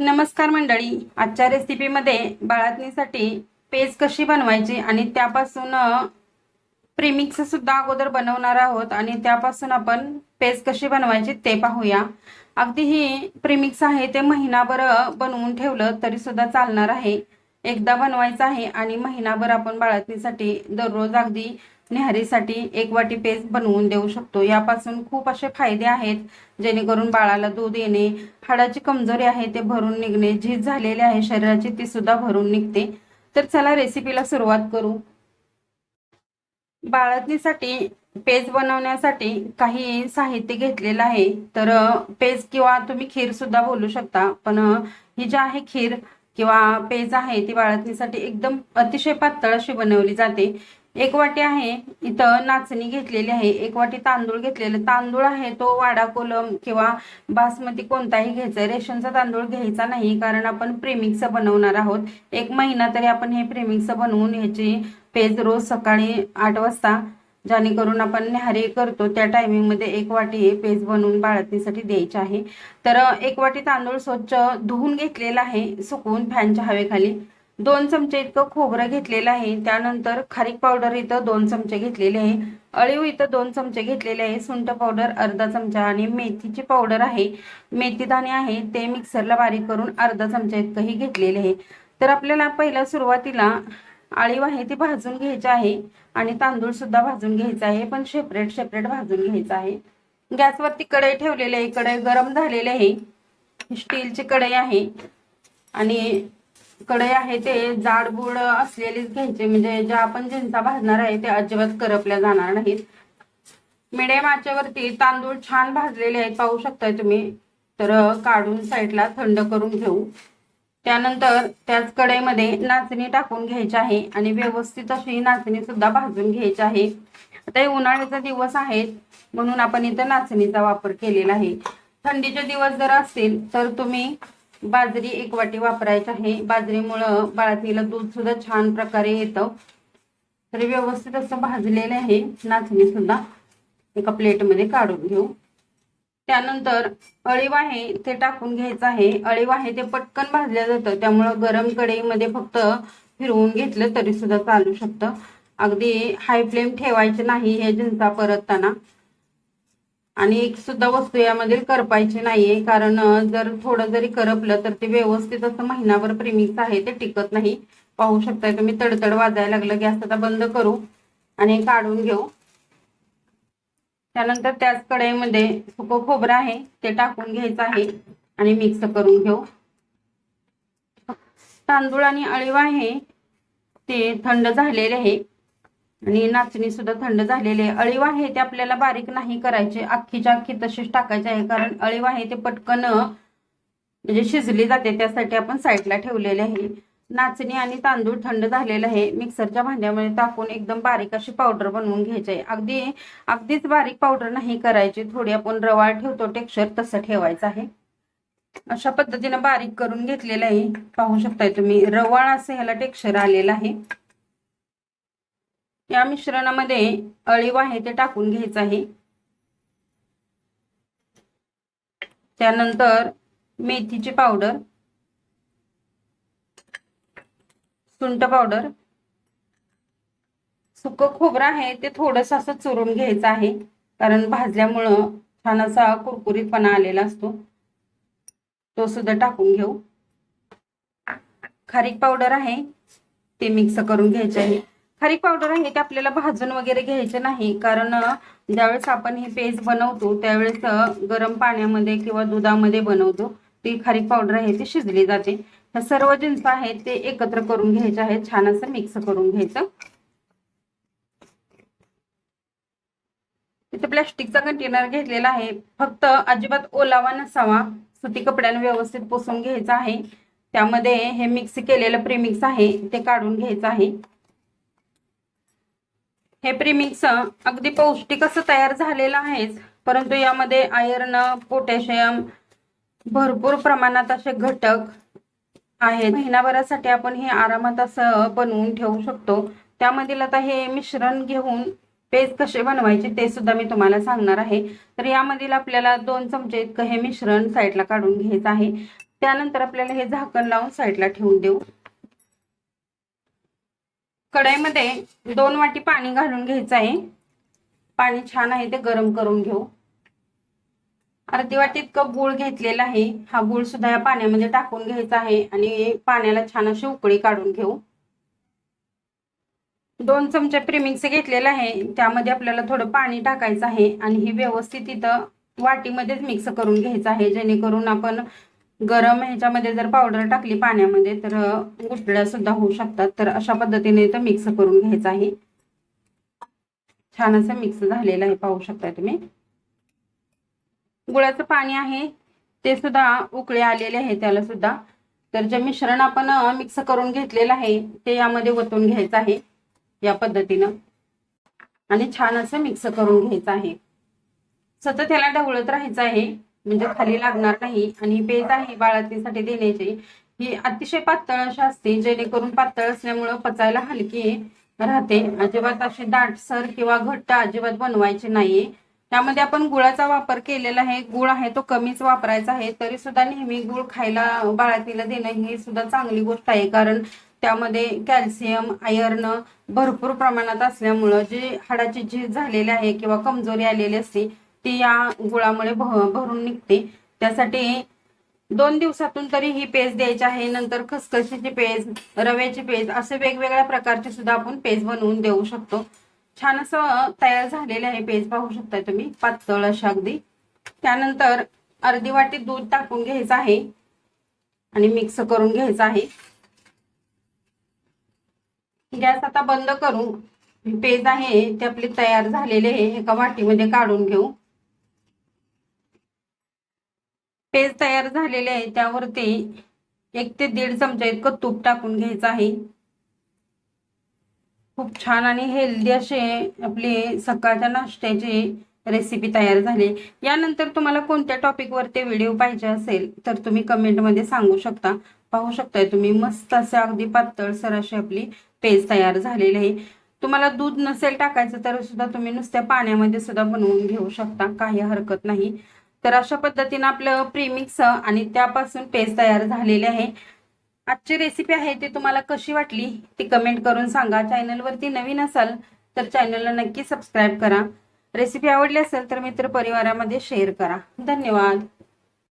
नमस्कार मंडळी. आजच्या रेसिपीमध्ये बाळातणीसाठी पेज कशी बनवायची आणि त्यापासून प्रेमिक्ससुद्धा अगोदर बनवणार आहोत आणि त्यापासून आपण पेज कशी बनवायची ते पाहूया. अगदी ही प्रेमिक्स आहे ते महिनाभर बनवून ठेवलं तरी सुद्धा चालणार आहे. एकदा बनवायचं आहे आणि महिनाभर आपण बाळातणीसाठी दररोज अगदी न्याहारीसाठी एक वाटी पेज बनवून देऊ शकतो. यापासून खूप असे फायदे आहेत जेणेकरून बाळाला दूध येणे हाडाची कमजोरी आहे ते भरून निघणे झीज झालेली आहे शरीराची ती सुद्धा भरून निघते. तर चला रेसिपीला सुरुवात करू. बाळातणीसाठी पेज बनवण्यासाठी काही साहित्य घेतलेलं आहे. तर पेज किंवा तुम्ही खीर सुद्धा बोलू शकता पण ही जी आहे खीर किंवा पेज आहे ती बाळातणीसाठी एकदम अतिशय पातळ अशी बनवली जाते. एक वाटी आहे इथं नाचणी घेतलेली आहे एक वाटी तांदूळ घेतलेला तांदूळ आहे तो वाडा कोलम किंवा बासमती कोणताही घ्यायचा. रेशनचा तांदूळ घ्यायचा नाही कारण आपण प्रेमिक्स बनवणार आहोत. एक महिना तरी आपण हे प्रेमिक्स बनवून ह्याची पेज रोज सकाळी आठ वाजता जेणेकरून आपण न्याहारी करतो त्या टायमिंगमध्ये एक वाटी पेज बनवून बाळतीसाठी द्यायची आहे. तर एक वाटी तांदूळ स्वच्छ धुवून घेतलेला आहे सुकवून फॅनच्या हवेखाली. दोन चमचे इतकं खोबरं घेतलेलं आहे. त्यानंतर खारीक पावडर इथं दोन चमचे घेतलेले आहे. अळीव इथं दोन चमचे घेतलेले आहे. सुंठ पावडर अर्धा चमचा आणि मेथीची पावडर आहे. मेथी दाणे आहे. ते मिक्सरला बारीक करून अर्धा चमचा इतकंही घेतलेले आहे. तर आपल्याला पहिल्या सुरुवातीला आळीव आहे ती भाजून घ्यायची आहे आणि तांदूळ सुद्धा भाजून घ्यायचा आहे. पण सेपरेट सेपरेट भाजून घ्यायचा आहे. गॅसवरती कढई ठेवलेली आहे. कढई गरम झालेली आहे. स्टीलची कढई आहे. आणि कढई आहे ते जाडबूड असलेलीच घ्यायचे. म्हणजे ज्या आपण जिंचा भाजणार आहे ते अजिबात करपल्या जाणार नाहीत. मिडियम आचेवरती तांदूळ छान भाजलेले आहेत पाहू शकताय तुम्ही. तर काढून साईडला थंड करून घेऊ. त्यानंतर त्याच कढईमध्ये नाचणी टाकून घ्यायची आहे आणि व्यवस्थित अशी नाचणी सुद्धा भाजून घ्यायची आहे. आता हे उन्हाळ्याचा दिवस आहेत म्हणून आपण इथं नाचणीचा वापर केलेला आहे. थंडीचे दिवस जर असतील तर तुम्ही बाजरी एक वाटी वापरायची आहे. बाजरीमुळं बाळातीला दूध सुद्धा छान प्रकारे येतं. तर व्यवस्थित असं भाजलेलं आहे. नाचणी सुद्धा एका प्लेटमध्ये काढून घेऊ. त्यानंतर अळीव आहे ते टाकून घ्यायचं आहे. अळीव आहे ते पटकन भाजलं जातं. त्यामुळं गरम कढईमध्ये फक्त फिरवून घेतलं तरी सुद्धा चालू शकतं. अगदी हाय फ्लेम ठेवायचे नाही हे जिंचा परतताना. आणि एक सुद्धा वस्तू यामध्ये करपायची नाहीये कारण जर थोडं जरी करपलं तर ते व्यवस्थित असं महिनाभर प्रेमिक्स आहे ते टिकत नाही. पाहू शकताय तुम्ही तडतड वाजायला लागलं गॅस आता बंद करू आणि काढून घेऊ. त्यानंतर त्याच कढईमध्ये सुकं खोबरं आहे ते टाकून घ्यायचं आहे आणि मिक्स करून घेऊ. तांदूळ आणि अळीव आहे ते थंड झालेले आहे. आणि नाचणी सुद्धा थंड झालेली आहे. अळीव आहे ते आपल्याला बारीक नाही करायचे. अख्खीच्या अख्खी तशीच टाकायचे आहे. कारण अळीव आहे ते पटकन म्हणजे शिजली जाते. त्यासाठी आपण साईडला ठेवलेले आहे. नाचणी आणि तांदूळ थंड झालेलं आहे. मिक्सरच्या भांड्यामध्ये टाकून एकदम बारीक अशी पावडर बनवून घ्यायची आहे. अगदी अगदीच बारीक पावडर नाही करायची. थोडी आपण रवाळ ठेवतो. टेक्स्चर तसं ठेवायचं आहे. अशा पद्धतीनं बारीक करून घेतलेलं आहे. पाहू शकताय तुम्ही रवाळ असं ह्याला टेक्स्चर आलेलं आहे. या मिश्रणामध्ये अळीव आहे ते टाकून घ्यायचं आहे. त्यानंतर मेथीची पावडर सुंट पावडर सुक खोबरं आहे ते थोडस असं चुरून घ्यायचं आहे कारण भाजल्यामुळं छान असा कुरकुरीतपणा आलेला असतो. तो सुद्धा टाकून घेऊ. खारीक पावडर आहे ते मिक्स करून घ्यायचे आहे. खारीक पावडर आहे ते आपल्याला भाजून वगैरे घ्यायचे नाही. कारण ज्यावेळेस आपण ही पेस्ट बनवतो त्यावेळेस गरम पाण्यामध्ये किंवा दुधामध्ये बनवतो ती खारीक पावडर आहे ती शिजली जाते. ह्या सर्व जिन्स आहेत ते एकत्र करून घ्यायचे आहेत छान असं मिक्स करून घ्यायचं. इथे प्लॅस्टिकचा कंटेनर घेतलेला आहे. फक्त अजिबात ओलावा नसावा सुती कपड्याने व्यवस्थित पुसून घ्यायचं आहे. त्यामध्ये हे मिक्स केलेलं प्रीमिक्स आहे ते काढून घ्यायचं आहे. हे प्रीमिक्स अगदी पौष्टिक असं तयार झालेलं आहेच. परंतु यामध्ये आयर्न पोटॅशियम भरपूर प्रमाणात असे घटक आहेत. महिनाभरासाठी आपण हे आरामात असं बनवून ठेवू शकतो. त्यामधील आता हे मिश्रण घेऊन पेस्ट कसे बनवायचे ते सुद्धा मी तुम्हाला सांगणार आहे. तर यामधील आपल्याला दोन चमचे इतकं हे मिश्रण साईडला काढून घ्यायचं आहे. त्यानंतर आपल्याला हे झाकण लावून साईडला ठेवून देऊ. कढईमध्ये दोन वाटी पाणी घालून घ्यायचं आहे. पाणी छान आहे ते गरम करून घेऊ. अर्धी वाटी इतकं गुळ घेतलेला आहे. हा गुळ सुद्धा या पाण्यामध्ये टाकून घ्यायचा आहे आणि पाण्याला छान अशी उकळी काढून घेऊ. दोन चमचे प्रेमिक्स घेतलेलं आहे. त्यामध्ये आपल्याला थोडं पाणी टाकायचं आहे आणि ही व्यवस्थित इथं वाटीमध्येच मिक्स करून घ्यायचं आहे. जेणेकरून आपण गरम ह्याच्यामध्ये जर पावडर टाकली पाण्यामध्ये तर गुठळ्या सुद्धा होऊ शकतात. तर अशा पद्धतीने इथं मिक्स करून घ्यायचं आहे. छान असं मिक्स झालेलं आहे पाहू शकता तुम्ही. गुळाचं पाणी आहे ते सुद्धा उकळे आलेले आहे त्याला सुद्धा. तर जे मिश्रण आपण मिक्स करून घेतलेलं आहे ते यामध्ये ओतून घ्यायचं आहे या पद्धतीनं. आणि छान असं मिक्स करून घ्यायचं आहे. सतत त्याला ढवळत राहायचं आहे. म्हणजे खाली लागणार नाही आणि बेत आहे बाळातीसाठी देण्याची. ही अतिशय पातळ अशी असते जेणेकरून पातळ असल्यामुळं पचायला हलकी राहते. अजिबात अशी दाटसर किंवा घट्ट अजिबात बनवायची नाहीये त्यामध्ये आपण गुळाचा वापर केलेला आहे. गुळ आहे तो कमीच वापरायचा आहे. तरी सुद्धा नेहमी गुळ खायला बाळातीला देणं ही सुद्धा चांगली गोष्ट आहे. कारण त्यामध्ये कॅल्शियम आयर्न भरपूर प्रमाणात असल्यामुळं जी हाडाची झीज झालेली आहे किंवा कमजोरी आलेली असते ती या गुळामुळे भरून निघते. त्यासाठी दोन दिवसातून तरी ही पेज द्यायची आहे. नंतर खसखशीची पेज रव्याची पेज असे वेगवेगळ्या प्रकारचे सुद्धा आपण पेज बनवून देऊ शकतो. छान असं तयार झालेलं आहे पेज पाहू शकता तुम्ही पातळ अशा अगदी. त्यानंतर अर्धी वाटी दूध टाकून घ्यायचं आहे आणि मिक्स करून घ्यायचं आहे. गॅस आता बंद करू. पेज आहे ते आपले तयार झालेले आहे. एका वाटीमध्ये काढून घेऊ. पेज तयार झालेले आहे. त्यावरती एक ते दीड चमचा इतकं तूप टाकून घ्यायचं आहे. खूप छान आणि हेल्दी असे आपले सकाळच्या नाश्त्याची रेसिपी तयार झाली. यानंतर तुम्हाला कोणत्या टॉपिकवरती व्हिडिओ पाहिजे असेल तर तुम्ही कमेंटमध्ये सांगू शकता. पाहू शकताय तुम्ही मस्त असे अगदी पातळसर अशी आपली पेज तयार झालेली आहे. तुम्हाला दूध नसेल टाकायचं तर सुद्धा तुम्ही नुसत्या पाण्यामध्ये सुद्धा बनवून घेऊ शकता. काही हरकत नाही. तर अशा पद्धतीनं आपलं प्रीमिक्स आणि त्यापासून पेस्ट तयार झालेले आहे. आजची रेसिपी आहे ती तुम्हाला कशी वाटली ती कमेंट करून सांगा. चॅनलवरती नवीन असाल तर चॅनलला नक्की सबस्क्राईब करा. रेसिपी आवडली असेल तर मित्र परिवारामध्ये शेअर करा. धन्यवाद.